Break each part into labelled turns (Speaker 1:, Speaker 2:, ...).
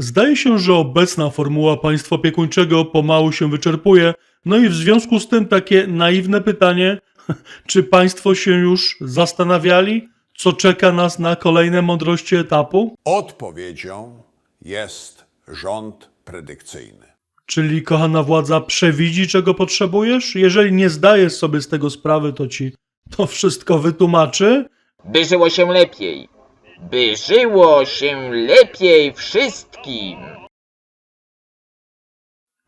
Speaker 1: Zdaje się, że obecna formuła państwa opiekuńczego pomału się wyczerpuje, no i w związku z tym takie naiwne pytanie, czy państwo się już zastanawiali, co czeka nas na kolejne mądrości etapu?
Speaker 2: Odpowiedzią jest rząd predykcyjny.
Speaker 1: Czyli kochana władza przewidzi, czego potrzebujesz? Jeżeli nie zdajesz sobie z tego sprawy, to ci to wszystko wytłumaczy.
Speaker 3: By żyło się lepiej. By żyło się lepiej wszystkim.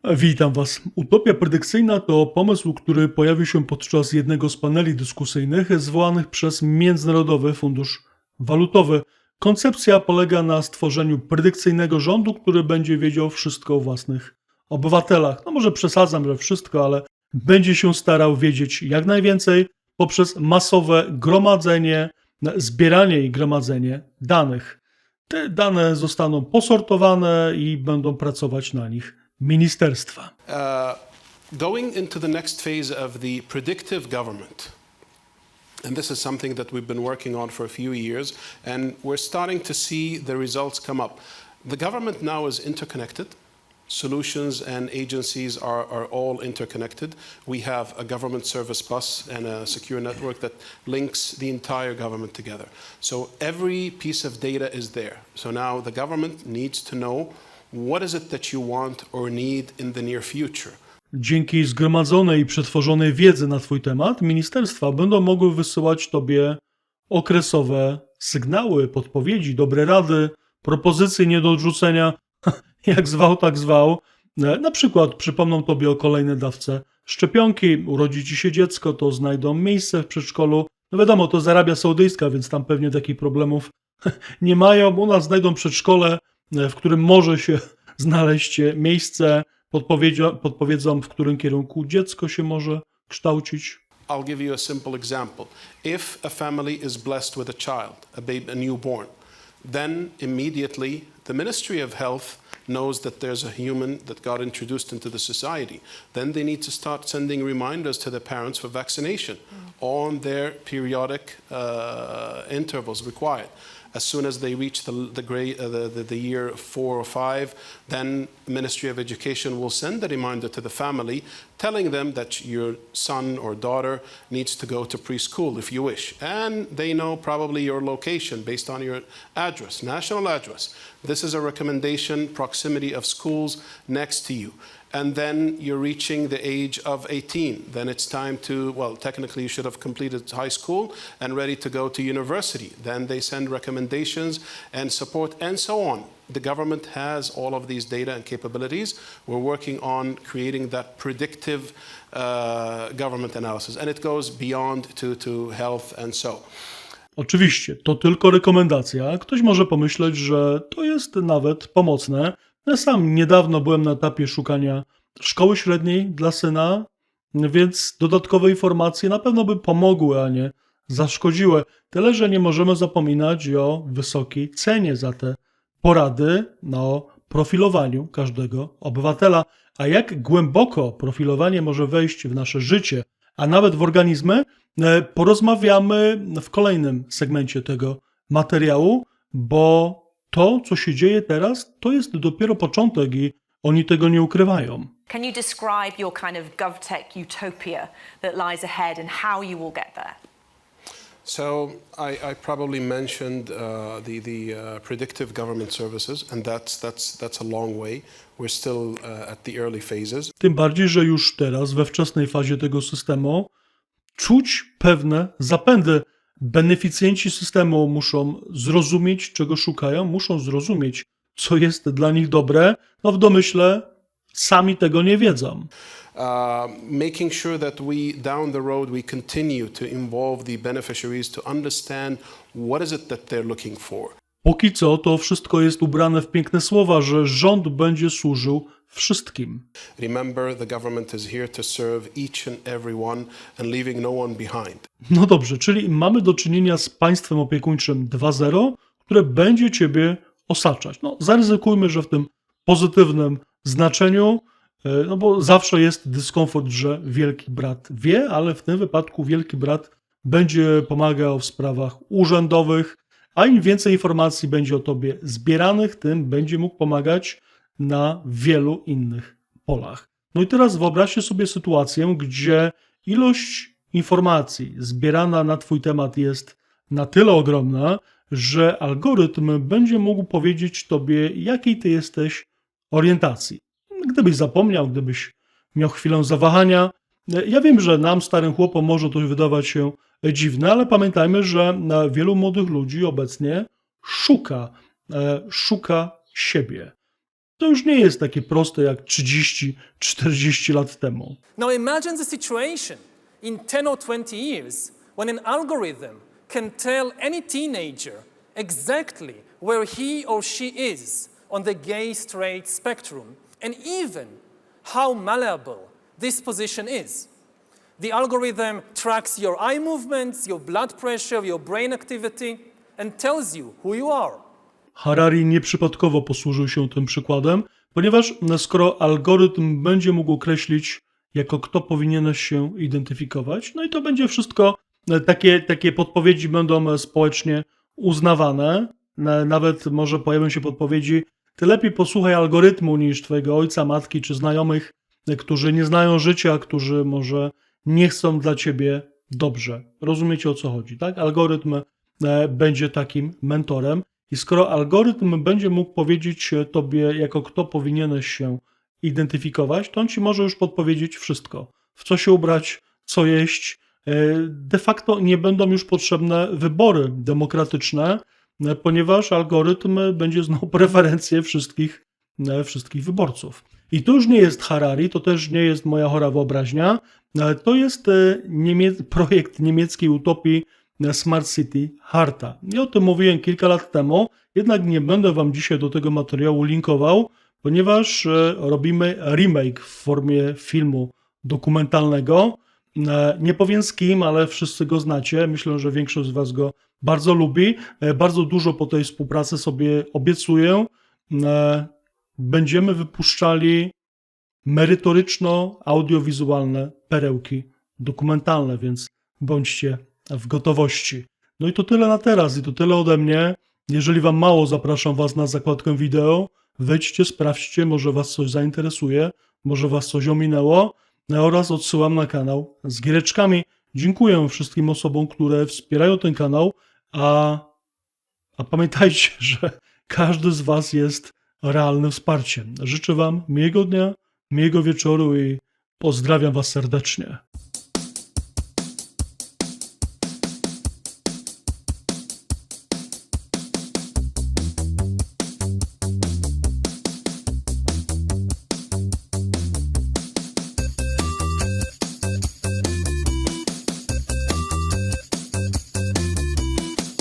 Speaker 1: Witam Was. Utopia predykcyjna to pomysł, który pojawił się podczas jednego z paneli dyskusyjnych zwołanych przez Międzynarodowy Fundusz Walutowy. Koncepcja polega na stworzeniu predykcyjnego rządu, który będzie wiedział wszystko o własnych obywatelach. No może przesadzam, że wszystko, ale będzie się starał wiedzieć jak najwięcej poprzez masowe gromadzenie, zbieranie i gromadzenie danych. Te dane zostaną posortowane i będą pracować na nich ministerstwa.
Speaker 4: Uh, going into the next phase of the predictive government. And this is something that we've been working on for a few years, and we're starting to see the results come up. The government now is interconnected. Solutions and agencies are, are all interconnected. We have a government service bus and a secure network that links the entire government together. So every piece of data is there. So now the government needs to know what is it that you want or need in the near future.
Speaker 1: Dzięki zgromadzonej i przetworzonej wiedzy na Twój temat, ministerstwa będą mogły wysyłać Tobie okresowe sygnały, podpowiedzi, dobre rady, propozycje nie do odrzucenia, jak zwał, tak zwał. E, Na przykład przypomną Tobie o kolejnej dawce szczepionki, urodzi Ci się dziecko, to znajdą miejsce w przedszkolu. No wiadomo, to z Arabia Saudyjska, więc tam pewnie takich problemów nie mają. U nas znajdą przedszkole, e, w którym może się znaleźć miejsce, podpowiedzią, podpowiedzą, w którym kierunku dziecko się może kształcić.
Speaker 4: I'll give you a simple example. If a family is blessed with a child, a baby, a newborn, then immediately the Ministry of Health knows that there's a human that got introduced into the society. Then they need to start sending reminders to the parents for vaccination on their periodic uh, intervals required. As soon as they reach the, the, uh, the, the, the year four or five, then Ministry of Education will send a reminder to the family telling them that your son or daughter needs to go to preschool if you wish. And they know probably your location based on your address, national address. This is a recommendation, proximity of schools next to you. And then you're reaching the age of 18. Then it's time to, well, technically you should have completed high school and ready to go to university. Then they send recommendations and support and so on. The government has all of these data and capabilities. We're working on creating that predictive uh, government analysis. And it goes beyond to, to health and so.
Speaker 1: Oczywiście, to tylko rekomendacja. Ktoś może pomyśleć, że to jest nawet pomocne. Ja sam niedawno byłem na etapie szukania szkoły średniej dla syna, więc dodatkowe informacje na pewno by pomogły, a nie zaszkodziły. Tyle, że nie możemy zapominać o wysokiej cenie za te porady, o profilowaniu każdego obywatela. A jak głęboko profilowanie może wejść w nasze życie, a nawet w organizmy, e, porozmawiamy w kolejnym segmencie tego materiału, bo to, co się dzieje teraz, to jest dopiero początek i oni tego nie ukrywają.
Speaker 5: Can you describe your kind of GovTech utopia that lies ahead and how you will get there?
Speaker 4: So I, I probably mentioned uh, the, the uh, predictive government services, and that's, that's, that's a long way. We're still uh, at the early phases.
Speaker 1: Tym bardziej, że już teraz, we wczesnej fazie tego systemu, czuć pewne zapędy. Beneficjenci systemu muszą zrozumieć, czego szukają, muszą zrozumieć, co jest dla nich dobre. No w domyśle sami tego nie wiedzą.
Speaker 4: Uh, making sure that we, down the road, we continue to involve the beneficiaries to understand what is it that they're looking for.
Speaker 1: Póki co to wszystko jest ubrane w piękne słowa, że rząd będzie służył wszystkim.
Speaker 4: Remember, the government is here to serve each and every one and leaving no one behind.
Speaker 1: No dobrze, czyli mamy do czynienia z państwem opiekuńczym 2.0, które będzie ciebie osaczać. No, zaryzykujmy, że w tym pozytywnym znaczeniu, e, no bo zawsze jest dyskomfort, że wielki brat wie, ale w tym wypadku wielki brat będzie pomagał w sprawach urzędowych, A im więcej informacji będzie o tobie zbieranych, tym będzie mógł pomagać na wielu innych polach. No i teraz wyobraźcie sobie sytuację, gdzie ilość informacji zbierana na Twój temat jest na tyle ogromna, że algorytm będzie mógł powiedzieć Tobie, jakiej Ty jesteś orientacji. Gdybyś zapomniał, gdybyś miał chwilę zawahania. Ja wiem, że nam, starym chłopom, może to wydawać się dziwne, ale pamiętajmy, że wielu młodych ludzi obecnie szuka, e, szuka siebie. To już nie jest takie proste jak 30-40 lat temu.
Speaker 6: Now imagine the situation in 10 or 20 years when an algorithm can tell any teenager exactly where he or she is on the gay straight spectrum and even how malleable this position is. The algorithm tracks your eye movements, your blood pressure, your brain activity, and tells you who you are.
Speaker 1: Harari nieprzypadkowo posłużył się tym przykładem, ponieważ skoro algorytm będzie mógł określić, jako kto powinieneś się identyfikować, no i to będzie wszystko, e, takie, takie podpowiedzi będą e, społecznie uznawane. Na- Nawet może pojawią się podpowiedzi, ty lepiej posłuchaj algorytmu niż twojego ojca, matki czy znajomych, e, którzy nie znają życia, którzy może nie chcą dla ciebie dobrze. Rozumiecie o co chodzi, tak? Algorytm e, będzie takim mentorem. I skoro algorytm będzie mógł powiedzieć e, tobie, jako kto powinieneś się identyfikować, to on ci może już podpowiedzieć wszystko. W co się ubrać, co jeść. E, De facto nie będą już potrzebne wybory demokratyczne, e, ponieważ algorytm będzie znał preferencje wszystkich, e, wszystkich wyborców. I to już nie jest Harari, to też nie jest moja chora wyobraźnia. To jest projekt niemieckiej utopii Smart City Harta. Ja o tym mówiłem kilka lat temu, jednak nie będę Wam dzisiaj do tego materiału linkował, ponieważ e, robimy remake w formie filmu dokumentalnego. E, Nie powiem z kim, ale wszyscy go znacie. Myślę, że większość z Was go bardzo lubi. E, Bardzo dużo po tej współpracy sobie obiecuję. Będziemy wypuszczali merytoryczno-audiowizualne perełki dokumentalne, więc bądźcie w gotowości. No i to tyle na teraz i to tyle ode mnie. Jeżeli Wam mało, zapraszam Was na zakładkę wideo. Wejdźcie, sprawdźcie, może Was coś zainteresuje, może Was coś ominęło no oraz odsyłam na kanał z giereczkami. Dziękuję wszystkim osobom, które wspierają ten kanał, a, a pamiętajcie, że każdy z Was jest realnym wsparciem. Życzę Wam miłego dnia, miłego wieczoru i pozdrawiam Was serdecznie.